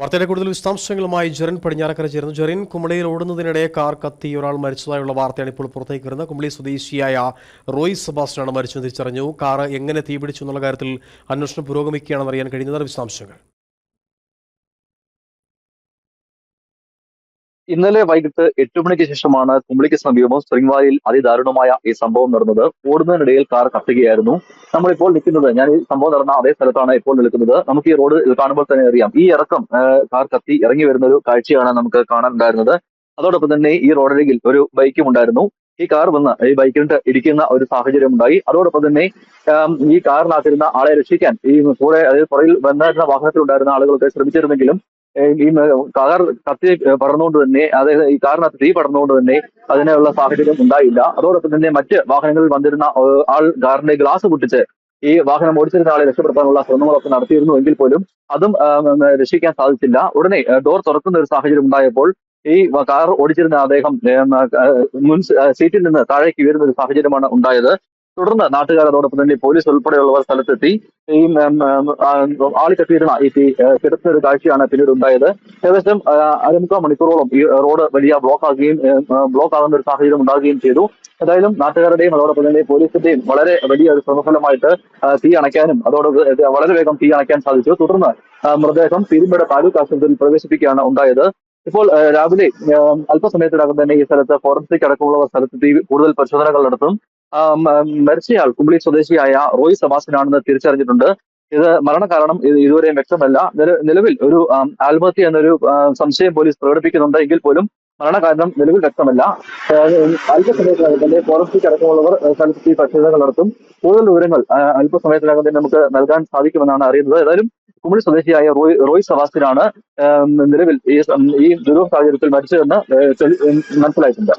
വാർത്തയുടെ കൂടുതൽ വിശദാംശങ്ങളുമായി ജെറിൻ പടിഞ്ഞാറക്കര ചേർന്നു ജെറിൻ കുമളിയിൽ ഓടുന്നതിനിടെ കാർ കത്തി ഒരാൾ മരിച്ചതായുള്ള വാർത്തയാണ് ഇപ്പോൾ പുറത്തേക്ക് വരുന്നത്. കുമളി സ്വദേശിയായ റോയ് സെബാസ്റ്റനാണ് മരിച്ചു തിരിച്ചറിഞ്ഞു. കാർ എങ്ങനെ തീപിടിച്ചു എന്നുള്ള കാര്യത്തിൽ അന്വേഷണം പുരോഗമിക്കുകയാണെന്ന് അറിയാൻ കഴിയുന്നത് വിശദാംശങ്ങൾ. ഇന്നലെ വൈകിട്ട് എട്ട് മണിക്ക് ശേഷമാണ് കുമ്പളിക്ക് സമീപം സ്പ്രിംഗ്വാലിയിൽ അതിദാരുണമായ ഈ സംഭവം നടന്നത്. ഓടുന്നതിനിടയിൽ കാർ കത്തുകയായിരുന്നു. നമ്മളിപ്പോൾ നിൽക്കുന്നത് ഞാൻ ഈ സംഭവം നടന്ന അതേ സ്ഥലത്താണ് ഇപ്പോൾ നിൽക്കുന്നത്. നമുക്ക് ഈ റോഡ് കാണുമ്പോൾ തന്നെ അറിയാം. ഈ ഇറക്കം കാർ കത്തി ഇറങ്ങി വരുന്ന ഒരു കാഴ്ചയാണ് നമുക്ക് കാണാനുണ്ടായിരുന്നത്. അതോടൊപ്പം തന്നെ ഈ റോഡരികിൽ ഒരു ബൈക്കും ഉണ്ടായിരുന്നു. ഈ കാർ വന്ന് ഈ ബൈക്കിനിട്ട് ഇടിക്കുന്ന ഒരു സാഹചര്യം ഉണ്ടായി. അതോടൊപ്പം തന്നെ ഈ കാറിനകത്തിരുന്ന ആളെ രക്ഷിക്കാൻ ഈ കൂടെ അതായത് പുറകിൽ വന്നിരുന്ന വാഹനത്തിലുണ്ടായിരുന്ന ആളുകളൊക്കെ ശ്രമിച്ചിരുന്നെങ്കിലും ഈ കാർ കത്തി പടർന്നുകൊണ്ട് തന്നെ അതായത് ഈ കാറിനകത്ത് തീ പടർന്നുകൊണ്ട് തന്നെ അതിനുള്ള സാഹചര്യം ഉണ്ടായില്ല. അതോടൊപ്പം തന്നെ മറ്റ് വാഹനങ്ങളിൽ വന്നിരുന്ന ആൾ കാറിന്റെ ഗ്ലാസ് പൊട്ടിച്ച് ഈ വാഹനം ഓടിച്ചിരുന്ന ആളെ രക്ഷപ്പെടുത്താനുള്ള ശ്രമങ്ങളൊക്കെ നടത്തിയിരുന്നു എങ്കിൽ പോലും അതും രക്ഷിക്കാൻ സാധിച്ചില്ല. ഉടനെ ഡോർ തുറക്കുന്ന ഒരു സാഹചര്യം ഉണ്ടായപ്പോൾ ഈ കാർ ഓടിച്ചിരുന്ന അദ്ദേഹം മുൻ സീറ്റിൽ നിന്ന് താഴേക്ക് വീഴുന്ന ഒരു സാഹചര്യമാണ് ഉണ്ടായത്. തുടർന്ന് നാട്ടുകാർ അതോടൊപ്പം തന്നെ പോലീസ് ഉൾപ്പെടെയുള്ളവർ സ്ഥലത്തെത്തി. ഈ ആളിക്കത്തിയിരുന്ന ഈ തീ ഏഹ്, ഒരു കാഴ്ചയാണ് പിന്നീട് ഉണ്ടായത് ഏകദേശം അരമുക്കാൽ മണിക്കൂറോളം ഈ റോഡ് വലിയ ബ്ലോക്ക് ആകുകയും ബ്ലോക്ക് ആകുന്ന ഒരു സാഹചര്യം ഉണ്ടാകുകയും ചെയ്തു. ഏതായാലും നാട്ടുകാരുടെയും അതോടൊപ്പം തന്നെ പോലീസിന്റെയും വളരെ വലിയ ഒരു ശ്രമഫലമായിട്ട് തീ അണയ്ക്കാനും അതോടൊപ്പം വളരെ വേഗം തീ അണയ്ക്കാൻ സാധിച്ചു. തുടർന്ന് മൃതദേഹം തിരുമ്പട താലൂക്ക് ആശുപത്രിയിൽ പ്രവേശിപ്പിക്കുകയാണ് ഉണ്ടായത്. ഇപ്പോൾ രാവിലെ അല്പസമയത്തിനകം തന്നെ ഈ സ്ഥലത്ത് ഫോറൻസിക് അടക്കമുള്ള സ്ഥലത്ത് കൂടുതൽ പരിശോധനകൾ നടത്തും. മരിച്ചയാൾ കുമ്പളി സ്വദേശിയായ റോയ് സബാസിനാണെന്ന് തിരിച്ചറിഞ്ഞിട്ടുണ്ട്. ഇത് മരണകാരണം ഇത് ഇതുവരെയും വ്യക്തമല്ല. നിലവിൽ ഒരു ആത്മഹത്യ എന്നൊരു സംശയം പോലീസ് പ്രകടിപ്പിക്കുന്നുണ്ട്. എങ്കിൽ പോലും മരണകാരണം നിലവിൽ വ്യക്തമല്ല. അല്പസമയത്തിനകം തന്നെ ഫോറൻസിക് അടക്കമുള്ളവർ സ്ഥലത്ത് സ്ഥലത്തെത്തി പരിശോധനകൾ നടത്തും. കൂടുതൽ വിവരങ്ങൾ അല്പസമയത്തിനകം തന്നെ നമുക്ക് നൽകാൻ സാധിക്കുമെന്നാണ് അറിയുന്നത്. ഏതായാലും കുമളി സ്വദേശിയായ റോയ് റോയ് സവാസിനാണ് നിലവിൽ ഈ ദുരൂഹ സാഹചര്യത്തിൽ മരിച്ചതെന്ന് മനസ്സിലായിട്ടുണ്ട്.